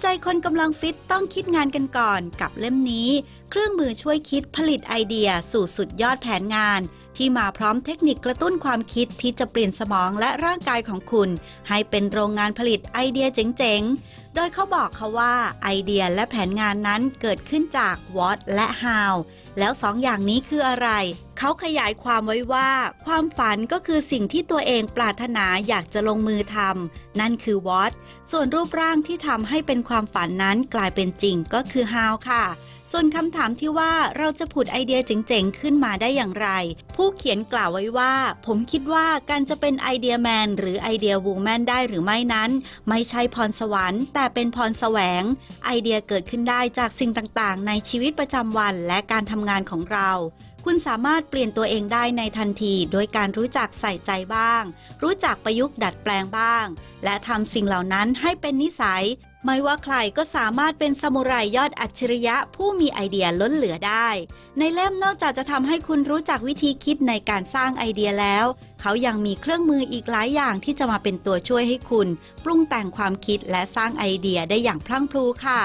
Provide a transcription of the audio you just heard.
ใจคนกำลังฟิตต้องคิดงานกันก่อนกับเล่มนี้ เครื่องมือช่วยคิดผลิตไอเดียสู่สุดยอดแผนงาน ที่มาพร้อมเทคนิคกระตุ้นความคิดที่จะเปลี่ยนสมองและร่างกายของคุณ ให้เป็นโรงงานผลิตไอเดียเจ๋งๆ โดยเขาบอกเขาว่าไอเดียและแผนงานนั้นเกิดขึ้นจาก what และ how แล้วสองอย่างนี้คืออะไร เขาขยายความไว้ว่า ความฝันก็คือสิ่งที่ตัวเองปรารถนาอยากจะลงมือทำนั่นคือวอตส่วนรูปร่างที่ทำให้เป็นความฝันนั้นกลายเป็นจริงก็คือฮาวค่ะ ส่วนคำถามที่ว่าเราจะผุดไอเดียเจ๋งๆ ขึ้นมาได้อย่างไร ผู้เขียนกล่าวไว้ว่า ผมคิดว่าการจะเป็นไอเดียแมนหรือไอเดียวูแมนได้หรือไม่นั้น ไม่ใช่พรสวรรค์ แต่เป็นพรแสวง ไอเดียเกิดขึ้นได้จากสิ่งต่างๆ ในชีวิตประจำวันและการทำงานของเราคุณสามารถเปลี่ยนตัวเองได้ในทันที โดยการรู้จักใส่ใจบ้าง รู้จักประยุกต์ดัดแปลงบ้าง และทำสิ่งเหล่านั้นให้เป็นนิสัย ไม่ว่าใครก็สามารถเป็นสมุไรยอดอัจฉริยะผู้มีไอเดียล้นเหลือได้ ในเล่มนอกจากจะทำให้คุณรู้จักวิธีคิดในการสร้างไอเดียแล้ว เขายังมีเครื่องมืออีกหลายอย่างที่จะมาเป็นตัวช่วยให้คุณ ปรุงแต่งความคิดและสร้างไอเดียได้อย่างพลั่งพลูค่ะ